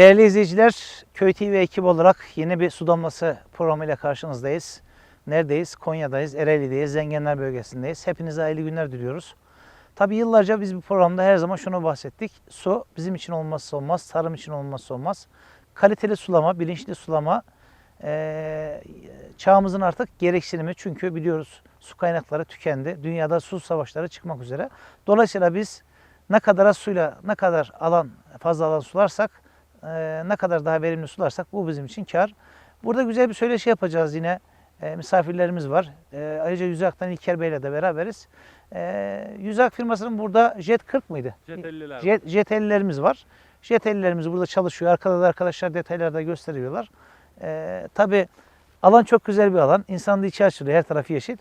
Değerli izleyiciler, Köy TV ekibi olarak yeni bir su damlası programıyla karşınızdayız. Neredeyiz? Konya'dayız, Ereğli'deyiz, Zengenler bölgesindeyiz. Hepinize hayırlı günler diliyoruz. Tabii yıllarca biz bu programda her zaman şunu bahsettik. Su bizim için olmazsa olmaz, tarım için olmazsa olmaz. Kaliteli sulama, bilinçli sulama eee, çağımızın artık gereksinimi. Çünkü biliyoruz su kaynakları tükendi. Dünyada su savaşları çıkmak üzere. Dolayısıyla biz ne kadar suyla ne kadar alan fazla alan sularsak e, ne kadar daha verimli sularsak bu bizim için kar. Burada güzel bir söyleşi yapacağız yine. E, misafirlerimiz var. E, ayrıca Yüzak'tan İlker Bey'le de beraberiz. E, Yüzak firmasının burada Jet 40 mıydı? Jet, Jet 50'lerimiz var. Jet 50'lerimiz burada çalışıyor. Arkada da arkadaşlar detaylarda gösteriyorlar. E, tabii alan çok güzel bir alan. İnsanın içi açılıyor. Her tarafı yeşil.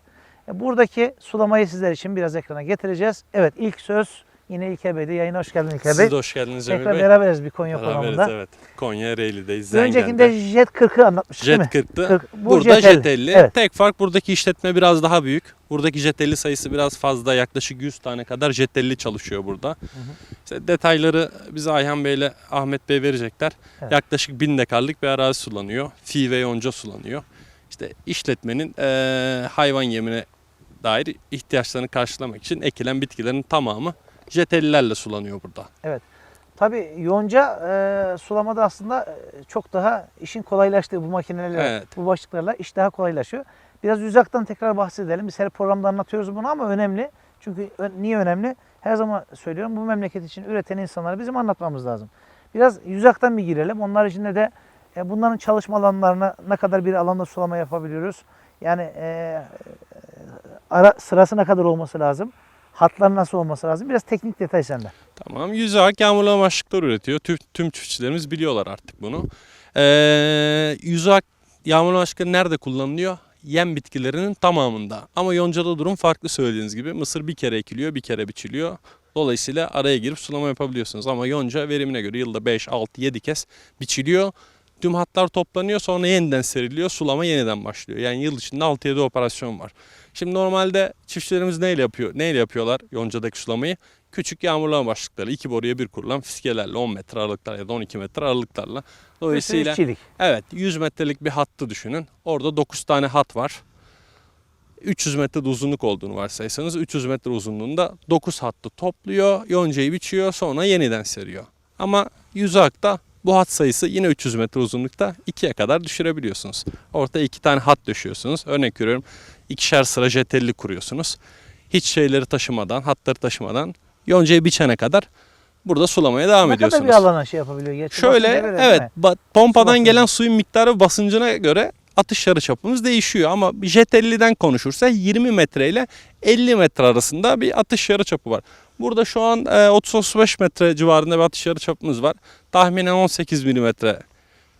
E, buradaki sulamayı sizler için biraz ekrana getireceğiz. Evet ilk söz yine İlker Bey'de. Yayına hoş geldin İlker Bey. Siz de hoş geldiniz Cemil Tekrar Bey. beraberiz bir Konya Beraberiz programında. evet. Konya Ereğli'deyiz. Bir öncekinde Zengen'de. Jet 40'ı anlatmıştık değil Jet mi? 40'tı. 40. Bu Burada Jet 50. Jet 50. Evet. Tek fark buradaki işletme biraz daha büyük. Buradaki Jet 50 sayısı biraz fazla. Yaklaşık 100 tane kadar Jet 50 çalışıyor burada. İşte detayları bize Ayhan Bey ile Ahmet Bey verecekler. Evet. Yaklaşık 1000 dekarlık bir arazi sulanıyor. Fi ve yonca sulanıyor. İşte işletmenin eee, hayvan yemine dair ihtiyaçlarını karşılamak için ekilen bitkilerin tamamı Jet 50'lerle sulanıyor burada. Tabii yonca e, sulamada aslında e, çok daha işin kolaylaştığı bu makinelerle, Evet. bu başlıklarla iş daha kolaylaşıyor. Biraz uzaktan tekrar bahsedelim. Biz her programda anlatıyoruz bunu ama önemli. Çünkü niye önemli? Her zaman söylüyorum bu memleket için üreten insanları bizim anlatmamız lazım. Biraz yüzaktan bir girelim. Onlar içinde de e, bunların çalışma alanlarına ne kadar bir alanda sulama yapabiliyoruz. Yani e, e, ara sırası ne kadar olması lazım? Hatlar nasıl olması lazım? Biraz teknik detay sende. Tamam. Yüzü ak yağmurlama başlıkları üretiyor. Tüm, tüm çiftçilerimiz biliyorlar artık bunu. Ee, yüzü ak yağmurlama başlıkları nerede kullanılıyor? Yem bitkilerinin tamamında. Ama yoncada durum farklı söylediğiniz gibi. Mısır bir kere ekiliyor, bir kere biçiliyor. Dolayısıyla araya girip sulama yapabiliyorsunuz. Ama yonca verimine göre yılda 5, 6, 7 kez biçiliyor. Tüm hatlar toplanıyor sonra yeniden seriliyor. Sulama yeniden başlıyor. Yani yıl içinde 6-7 operasyon var. Şimdi normalde çiftçilerimiz neyle yapıyor? Neyle yapıyorlar yoncadaki sulamayı? Küçük yağmurlama başlıkları iki boruya bir kurulan fiskelerle 10 metre aralıklar ya da 12 metre aralıklarla. Dolayısıyla evet 100 metrelik bir hattı düşünün. Orada 9 tane hat var. 300 metre uzunluk olduğunu varsaysanız 300 metre uzunluğunda 9 hattı topluyor, yoncayı biçiyor sonra yeniden seriyor. Ama yüzü akta bu hat sayısı yine 300 metre uzunlukta 2'ye kadar düşürebiliyorsunuz. Ortaya iki tane hat döşüyorsunuz. Örnek veriyorum ikişer sıra jetelli kuruyorsunuz. Hiç şeyleri taşımadan, hatları taşımadan yoncayı biçene kadar burada sulamaya devam ne ediyorsunuz. kadar bir alana şey yapabiliyor? Gerçi Şöyle evet ba- pompadan basıncı. gelen suyun miktarı ve basıncına göre atış yarıçapımız değişiyor. Ama jet 50'den konuşursa 20 metre ile 50 metre arasında bir atış yarıçapı var. Burada şu an e, 30-35 metre civarında bir atış yarıçapımız var. Tahminen 18 milimetre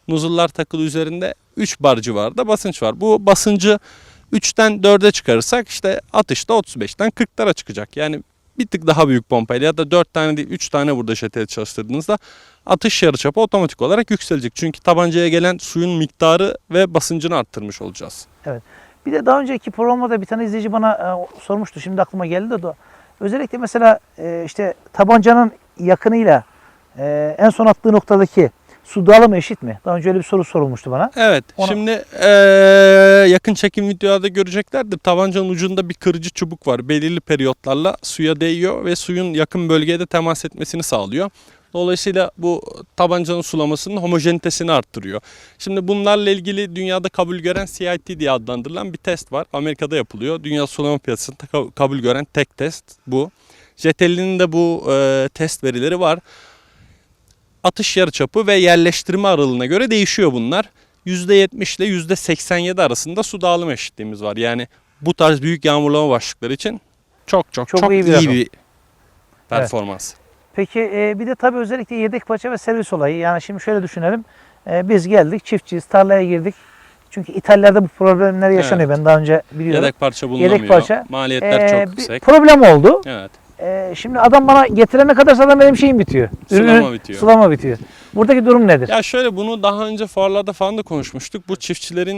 nuzullar takılı üzerinde 3 bar civarında basınç var. Bu basıncı 3'ten 4'e çıkarırsak işte atışta 35'ten 40'lara çıkacak. Yani bir tık daha büyük pompayla ya da 4 tane değil 3 tane burada JTL çalıştırdığınızda atış yarıçapı otomatik olarak yükselecek. Çünkü tabancaya gelen suyun miktarı ve basıncını arttırmış olacağız. Bir de daha önceki programda bir tane izleyici bana e, sormuştu. Şimdi aklıma geldi de. o. Özellikle mesela e, işte tabancanın yakınıyla e, en son attığı noktadaki su dağılımı eşit mi? Daha önce öyle bir soru sorulmuştu bana. Evet Ona- şimdi eee, yakın çekim videoda göreceklerdir. Tabancanın ucunda bir kırıcı çubuk var. Belirli periyotlarla suya değiyor ve suyun yakın bölgeye de temas etmesini sağlıyor. Dolayısıyla bu tabancanın sulamasının homojenitesini arttırıyor. Şimdi bunlarla ilgili dünyada kabul gören CIT diye adlandırılan bir test var. Amerika'da yapılıyor. Dünya sulama piyasasında ka- kabul gören tek test bu. Jetelli'nin de bu e, test verileri var. Atış yarıçapı ve yerleştirme aralığına göre değişiyor bunlar. %70 ile %87 arasında su dağılım eşitliğimiz var. Yani bu tarz büyük yağmurlama başlıkları için çok çok Çok çok, iyi bir iyi bir performans. Peki e, bir de tabii özellikle yedek parça ve servis olayı. Yani şimdi şöyle düşünelim. E, biz geldik, çiftçiyiz, tarlaya girdik. Çünkü İtalya'da bu problemler yaşanıyor. Ben daha önce biliyorum. Yedek parça bulunamıyor. parça. Maliyetler E, çok yüksek. problem oldu. Evet. E, şimdi adam bana getirene kadar zaten benim şeyim bitiyor. Sulama Ürünün- bitiyor. Sulama bitiyor. Buradaki durum nedir? Ya şöyle bunu daha önce fuarlarda falan da konuşmuştuk. Bu çiftçilerin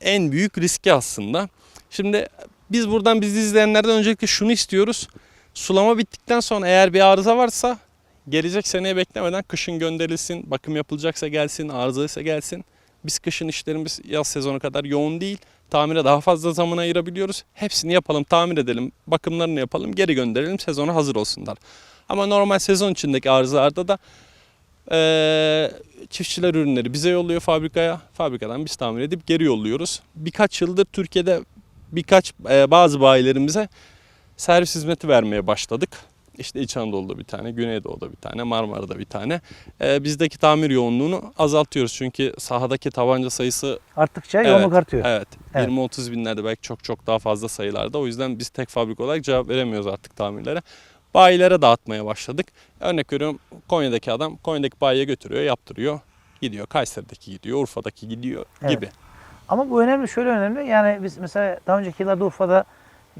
e, en büyük riski aslında. Şimdi biz buradan bizi izleyenlerden öncelikle şunu istiyoruz. Sulama bittikten sonra eğer bir arıza varsa gelecek seneye beklemeden kışın gönderilsin, bakım yapılacaksa gelsin, arızalıysa gelsin. Biz kışın işlerimiz yaz sezonu kadar yoğun değil. Tamire daha fazla zaman ayırabiliyoruz. Hepsini yapalım, tamir edelim, bakımlarını yapalım, geri gönderelim, sezona hazır olsunlar. Ama normal sezon içindeki arızalarda da eee, çiftçiler ürünleri bize yolluyor fabrikaya. Fabrikadan biz tamir edip geri yolluyoruz. Birkaç yıldır Türkiye'de birkaç eee, bazı bayilerimize servis hizmeti vermeye başladık. İşte İç Anadolu'da bir tane, Güneydoğu'da bir tane, Marmara'da bir tane. Eee, bizdeki tamir yoğunluğunu azaltıyoruz. Çünkü sahadaki tabanca sayısı Arttıkça Evet, yoğunluk artıyor. evet, Evet. 20-30 binlerde belki çok çok daha fazla sayılarda. O yüzden biz tek fabrika olarak cevap veremiyoruz artık tamirlere. Bayilere dağıtmaya başladık. Örnek veriyorum Konya'daki adam Konya'daki bayiye götürüyor, yaptırıyor. Gidiyor. Kayseri'deki gidiyor, Urfa'daki gidiyor Evet. gibi. Ama bu önemli, şöyle önemli. Yani biz mesela daha önceki yıllarda Urfa'da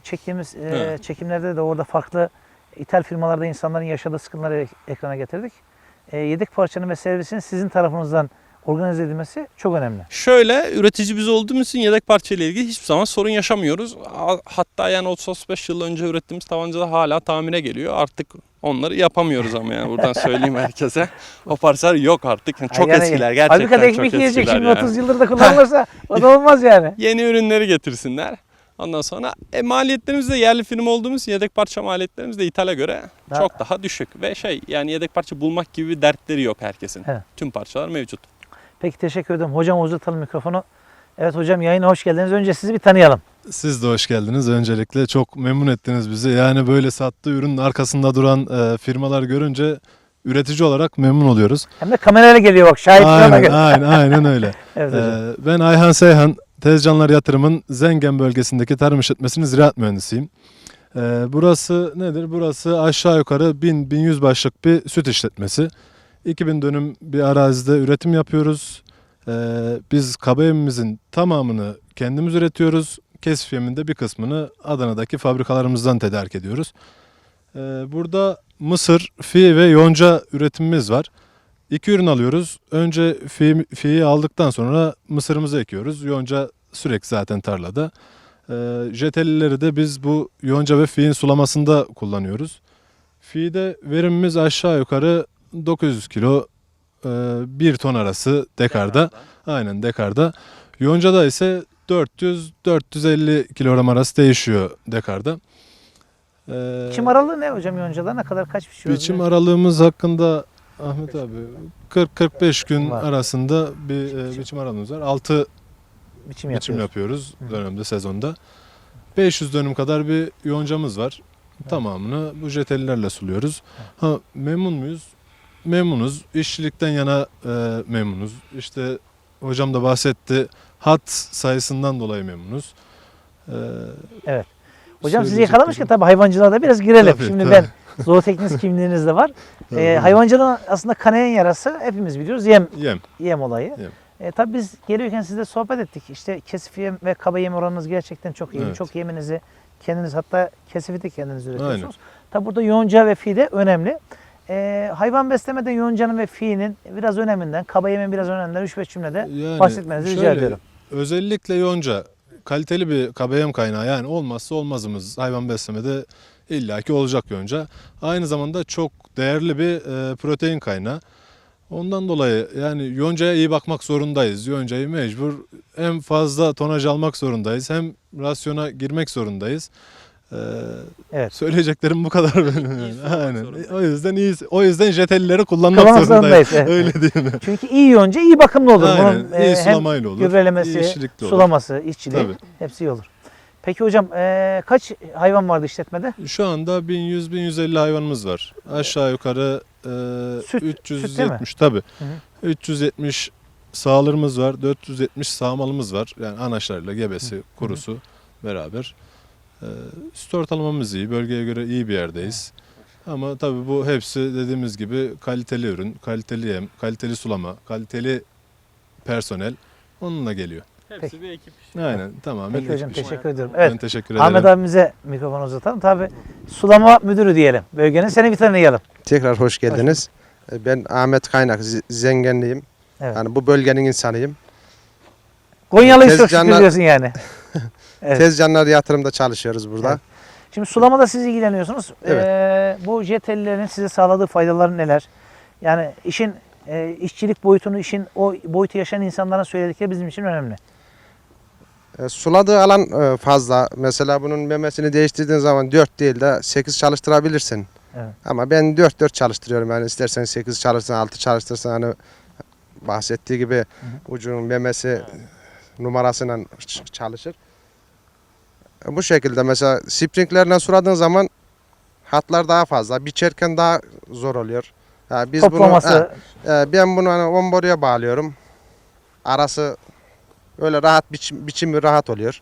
çektiğimiz e, Evet. çekimlerde de orada farklı ithal firmalarda insanların yaşadığı sıkıntıları ek- ekrana getirdik. E, yedek parçanın ve servisin sizin tarafınızdan organize edilmesi çok önemli. Şöyle üretici biz olduğumuz için yedek parça ile ilgili hiçbir zaman sorun yaşamıyoruz. Hatta yani 30-35 yıl önce ürettiğimiz tabancalar hala tamire geliyor. Artık onları yapamıyoruz ama yani buradan söyleyeyim herkese. O parçalar yok artık. Yani çok Yani eskiler gerçekten çok ekmek yiyecek şimdi yani. 30 yıldır da kullanılırsa o da olmaz yani. Yeni ürünleri getirsinler. Ondan sonra e, maliyetlerimiz de yerli firma olduğumuz için yedek parça maliyetlerimiz de ithale göre Daha- çok daha düşük. Ve şey yani yedek parça bulmak gibi bir dertleri yok herkesin. Evet. Tüm parçalar mevcut. Peki teşekkür ederim. Hocam uzatalım mikrofonu. Evet hocam yayına hoş geldiniz. Önce sizi bir tanıyalım. Siz de hoş geldiniz. Öncelikle çok memnun ettiniz bizi. Yani böyle sattığı ürünün arkasında duran e, firmalar görünce üretici olarak memnun oluyoruz. Hem de kamerayla geliyor bak şahitlerine Aynen, göre. aynen, aynen öyle. Evet hocam. E, ben Ayhan Seyhan, Tezcanlar Yatırım'ın Zengen bölgesindeki tarım işletmesinin ziraat mühendisiyim. E, burası nedir? Burası aşağı yukarı 1000-1100 başlık bir süt işletmesi. 2000 dönüm bir arazide üretim yapıyoruz. E, biz kaba yemimizin tamamını kendimiz üretiyoruz. Kesif yeminde bir kısmını Adana'daki fabrikalarımızdan tedarik ediyoruz. E, burada mısır, fi ve yonca üretimimiz var. İki ürün alıyoruz. Önce fi, fiyi aldıktan sonra mısırımızı ekiyoruz. Yonca sürekli zaten tarlada. Ee, jetelileri de biz bu yonca ve fiyin sulamasında kullanıyoruz. Fi'de verimimiz aşağı yukarı 900 kilo 1 ton arası dekarda. Aynen dekarda. Yonca'da ise 400-450 kilogram arası değişiyor dekarda. Ee, Biçim aralığı ne hocam yoncada? Ne kadar kaç biçiyoruz? Biçim aralığımız hakkında Ahmet abi 40-45 gün Var. arasında bir e, biçim aralığımız var. 6 biçim, biçim yapıyoruz. yapıyoruz Hı. dönemde sezonda. 500 dönüm kadar bir yoncamız var. Tamamını bu jetellerle suluyoruz. Ha memnun muyuz? Memnunuz. İşçilikten yana e, memnunuz. İşte hocam da bahsetti. Hat sayısından dolayı memnunuz. E, Hocam sizi söyleyeceklerim- yakalamışken tabii hayvancılığa da biraz girelim. Tabii, Şimdi tabii. ben zooteknist kimliğiniz de var. Tabii, Ee, hayvancılığın aslında kanayan yarası hepimiz biliyoruz. Yem Yem. yem olayı. Yem. E, tabii biz gelirken sizle sohbet ettik. İşte kesif yem ve kaba yem oranınız gerçekten çok iyi. Evet. Çok yeminizi kendiniz hatta kesifi de kendiniz üretiyorsunuz. Tabii burada yonca ve fi de önemli. E, hayvan beslemede yoncanın ve fi'nin biraz öneminden, kaba yemin biraz öneminden 3-5 cümlede Yani bahsetmenizi rica şöyle, ediyorum. Özellikle yonca kaliteli bir KBM kaynağı yani olmazsa olmazımız hayvan beslemede illaki olacak yonca. Aynı zamanda çok değerli bir e, protein kaynağı. Ondan dolayı yani yoncaya iyi bakmak zorundayız. Yoncayı mecbur hem fazla tonaj almak zorundayız hem rasyona girmek zorundayız. Ee, Evet. Söyleyeceklerim bu kadar benim. Yani. Aynen. zorundayız. O yüzden iyi o yüzden jetelleri kullanmak Kullanmak zorundayız. zorundayız, evet. Öyle değil mi? Çünkü iyi yonca iyi bakımlı olur. Aynen. Bunun, e, iyi hem sulamayla olur. olur. sulaması, işçiliği Tabii. hepsi iyi olur. Peki hocam e, kaç hayvan vardı işletmede? Şu anda 1100-1150 hayvanımız var. Aşağı yukarı e, Süt- süt değil mi? 370 tabii. Hı hı. 370 sağlarımız var, 470 sağmalımız var. Yani anaçlarıyla gebesi, kurusu beraber. E, süt ortalamamız iyi, bölgeye göre iyi bir yerdeyiz. Ama tabii bu hepsi dediğimiz gibi kaliteli ürün, kaliteli yem, kaliteli sulama, kaliteli personel onunla geliyor. Hepsi Peki. bir ekip. Aynen tamamen. Peki hocam ekip işi. teşekkür ediyorum. Ben Evet. teşekkür ederim. Ahmet abimize mikrofonu uzatalım. Tabii sulama müdürü diyelim bölgenin. Seni bir tanıyalım. Tekrar hoş geldiniz. Ben Ahmet Kaynak, Zengenliyim. Evet. Yani bu bölgenin insanıyım. Konyalı'yı çok şükür diyorsun yani. Evet. Tezcanlar yatırımda çalışıyoruz burada. Evet. Şimdi sulamada siz ilgileniyorsunuz. Evet. Ee, bu jetellerin size sağladığı faydalar neler? Yani işin e, işçilik boyutunu, işin o boyutu yaşayan insanların söyledikleri bizim için önemli. E, Suladığı alan e, fazla. Mesela bunun memesini değiştirdiğin zaman 4 değil de 8 çalıştırabilirsin. Evet. Ama ben 4-4 çalıştırıyorum. Yani istersen 8 çalıştırsın, 6 çalıştırsın. Hani bahsettiği gibi ucunun memesi numarasıyla çalışır. E, Bu şekilde mesela sprinklerle suladığın zaman hatlar daha fazla. Biçerken daha zor oluyor. Ya biz Toplaması, bunu, ha, e, ben bunu hani on boruya bağlıyorum. Arası öyle rahat biçim, biçimi rahat oluyor.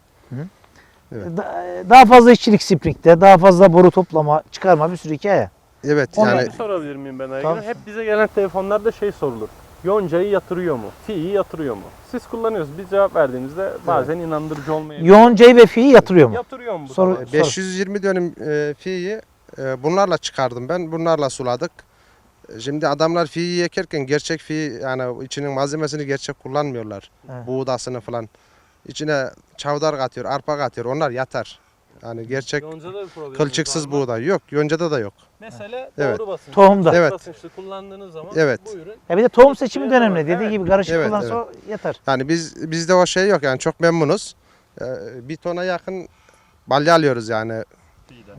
evet. da- daha fazla işçilik springde, daha fazla boru toplama, çıkarma bir sürü hikaye. Evet Onu- yani Bir sorabilir miyim ben Aygün? Hep bize gelen telefonlarda şey sorulur. Yoncayı yatırıyor mu? Fi'yi yatırıyor mu? Siz kullanıyorsunuz. Biz cevap verdiğimizde bazen inandırıcı olmayabilir. Yoğuncayı ve fiyi yatırıyor mu? Yatırıyor mu bu Soru- zaman? E, 520 dönüm e, fiyi e, bunlarla çıkardım ben. Bunlarla suladık. Şimdi adamlar fiyi ekerken gerçek fi yani içinin malzemesini gerçek kullanmıyorlar. Evet. Buğdasını falan. İçine çavdar katıyor, arpa katıyor. Onlar yatar. Yani gerçek Yoncada bir problem kılçıksız buğday yok. Yoncada da yok. Mesele Evet. doğru basınç. Tohumda. Evet. basınçlı kullandığınız zaman Evet. bu ürün Ya bir de tohum seçimi de Evet, önemli. evet. Dediği gibi karışık Evet, kullanırsa o yeter. Yani biz bizde o şey yok yani çok memnunuz. E, bir tona yakın balya alıyoruz yani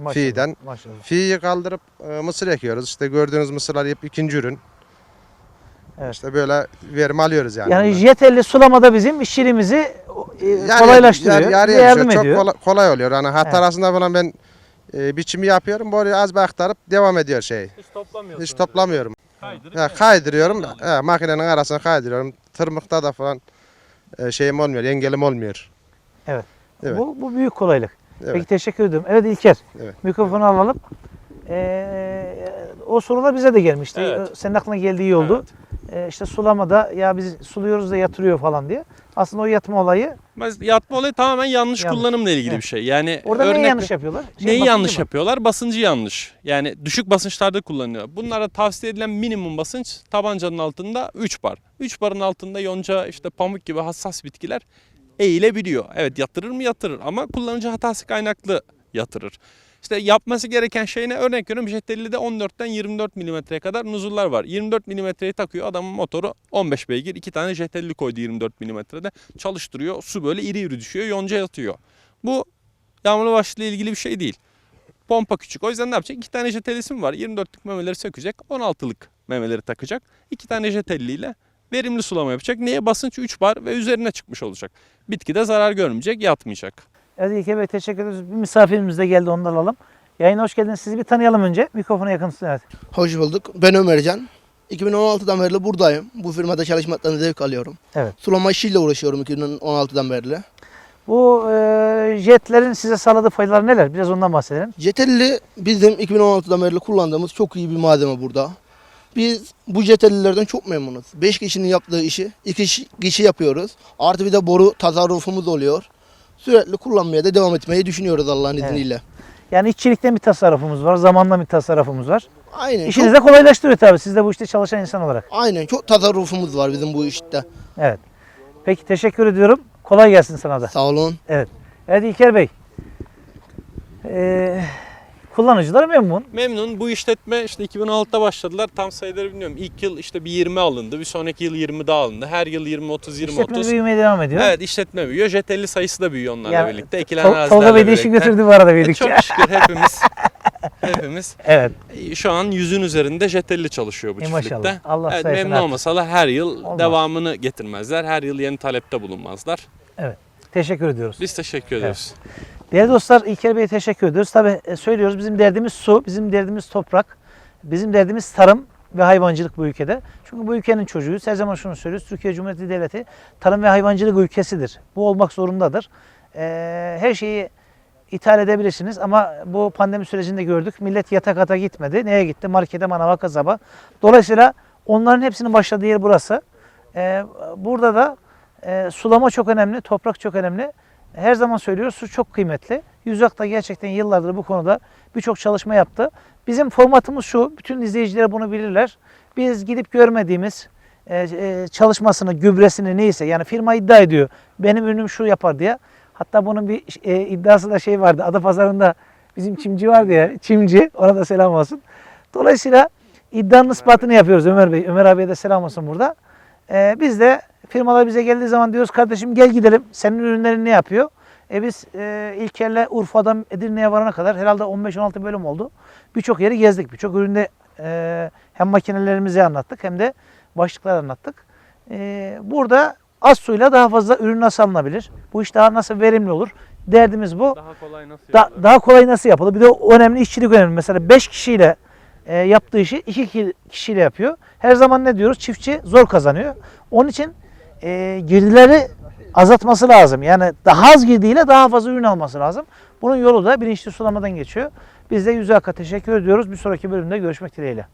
Maşallah. Maşallah. Fiyi kaldırıp e, mısır ekiyoruz. İşte gördüğünüz mısırlar hep ikinci ürün. Evet. İşte böyle verim alıyoruz yani. Yani bundan. jetelli sulamada bizim işçiliğimizi e, Yani kolaylaştırıyor. yar- bize yardım ediyor. Çok kolay, kolay oluyor. Yani hat Evet. arasında falan ben e, biçimi yapıyorum. Buraya az bir aktarıp devam ediyor şey. hiç toplamıyorsunuz. Hiç toplamıyorum. Kaydırıp Ya, kaydırıyorum. He, makinenin arasına kaydırıyorum. Tırmıkta da falan e, şeyim olmuyor. Engelim olmuyor. Evet. Bu, bu büyük kolaylık. Evet. Peki teşekkür ederim. Evet İlker. Evet. Mikrofonu alalım. Ee, o sorular bize de gelmişti. Evet. Ee, Senin aklına geldiği iyi oldu. Ee, işte sulamada ya biz suluyoruz da yatırıyor falan diye. Aslında o yatma olayı Yatma olayı tamamen yanlış, Yanlış. kullanımla ilgili Evet. bir şey. Yani orada örnek neyi yanlış yapıyorlar? Şey, Neyi yanış mı? yapıyorlar? Basıncı yanlış. Yani düşük basınçlarda kullanılıyor. Bunlara tavsiye edilen minimum basınç tabancanın altında 3 bar. 3 barın altında yonca işte pamuk gibi hassas bitkiler eğilebiliyor. Evet yatırır mı yatırır ama kullanıcı hatası kaynaklı yatırır. İşte yapması gereken şey ne? Örnek veriyorum Jettelli'de 14'ten 24 milimetreye kadar nuzullar var. 24 milimetreyi takıyor adamın motoru 15 beygir. 2 tane Jettelli koydu 24 milimetrede. Çalıştırıyor. Su böyle iri iri düşüyor. Yonca yatıyor. Bu yağmurlu başlı ilgili bir şey değil. Pompa küçük. O yüzden ne yapacak? İki tane jetelisi mi var? 24'lük memeleri sökecek. 16'lık memeleri takacak. İki tane jetelliyle verimli sulama yapacak. Neye? Basınç 3 bar ve üzerine çıkmış olacak. Bitki de zarar görmeyecek, yatmayacak. Evet İlker Bey teşekkür ederiz. Bir misafirimiz de geldi onu da alalım. Yayına hoş geldiniz. Sizi bir tanıyalım önce. Mikrofona yakın tutun. Evet. Hoş bulduk. Ben Ömercan. 2016'dan beri buradayım. Bu firmada çalışmaktan zevk alıyorum. Evet. Sulama işiyle uğraşıyorum 2016'dan beri. Bu e, jetlerin size sağladığı faydalar neler? Biraz ondan bahsedelim. Jetelli bizim 2016'dan beri kullandığımız çok iyi bir malzeme burada. Biz bu jetellilerden çok memnunuz. 5 kişinin yaptığı işi 2 kişi yapıyoruz. Artı bir de boru tasarrufumuz oluyor. Sürekli kullanmaya da devam etmeyi düşünüyoruz Allah'ın Evet. izniyle. Yani işçilikten bir tasarrufumuz var. Zamanla bir tasarrufumuz var. Aynen. İşinizi Çok, de kolaylaştırıyor tabii. Siz de bu işte çalışan insan olarak. aynen çok tasarrufumuz var bizim bu işte. Evet. Peki teşekkür ediyorum. Kolay gelsin sana da. Sağ olun. Evet İlker Bey. Ee, kullanıcılar memnun. Memnun. Bu işletme işte 2016'da başladılar. Tam sayıları bilmiyorum. İlk yıl işte bir 20 alındı. Bir sonraki yıl 20 daha alındı. Her yıl 20 30 20 İşletme 30. büyümeye devam ediyor. Evet işletme büyüyor. Jetelli sayısı da büyüyor onlarla Yani birlikte. Ekilen Tol- arazilerle Tolga Bey de işi birlikte. götürdü bu arada E, büyüdükçe. Çok şükür hepimiz hepimiz Evet. e, şu an yüzün üzerinde jetelli çalışıyor bu E, çiftlikte. maşallah. Allah evet, memnun artık. olmasalar her yıl Olmaz. devamını getirmezler. Her yıl yeni talepte bulunmazlar. Teşekkür ediyoruz. Biz teşekkür ederiz. Değerli dostlar İlker Bey'e teşekkür ediyoruz. Tabii e, söylüyoruz bizim derdimiz su, bizim derdimiz toprak, bizim derdimiz tarım ve hayvancılık bu ülkede. Çünkü bu ülkenin çocuğuyuz. Her zaman şunu söylüyoruz. Türkiye Cumhuriyeti Devleti tarım ve hayvancılık ülkesidir. Bu olmak zorundadır. Ee, her şeyi ithal edebilirsiniz ama bu pandemi sürecinde gördük. Millet yatak ata gitmedi. Neye gitti? Markete, manava, kasaba. Dolayısıyla onların hepsinin başladığı yer burası. Ee, burada da e, sulama çok önemli, toprak çok önemli. Her zaman söylüyoruz su çok kıymetli. Yüzak da gerçekten yıllardır bu konuda birçok çalışma yaptı. Bizim formatımız şu, bütün izleyiciler bunu bilirler. Biz gidip görmediğimiz e, e, çalışmasını, gübresini neyse yani firma iddia ediyor. Benim ürünüm şu yapar diye. Hatta bunun bir e, iddiası da şey vardı. Adapazarı'nda Bizim çimci vardı ya. Çimci. Ona da selam olsun. Dolayısıyla iddianın ispatını yapıyoruz Ömer Bey. Ömer abiye de selam olsun burada. Ee, biz de firmalar bize geldiği zaman diyoruz kardeşim gel gidelim. Senin ürünlerin ne yapıyor? E biz e, İlker'le Urfa'dan Edirne'ye varana kadar herhalde 15-16 bölüm oldu. Birçok yeri gezdik. Birçok üründe e, hem makinelerimizi anlattık hem de başlıklar anlattık. E, burada az suyla daha fazla ürün nasıl alınabilir? Bu iş daha nasıl verimli olur? Derdimiz bu. Daha kolay nasıl Da- daha kolay nasıl yapılır? Bir de önemli işçilik önemli. Mesela 5 kişiyle e, yaptığı işi 2 kişiyle yapıyor. Her zaman ne diyoruz? Çiftçi zor kazanıyor. Onun için e, girdileri azaltması lazım. Yani daha az girdiğiyle daha fazla ürün alması lazım. Bunun yolu da bilinçli sulamadan geçiyor. Biz de Yüzü teşekkür ediyoruz. Bir sonraki bölümde görüşmek dileğiyle.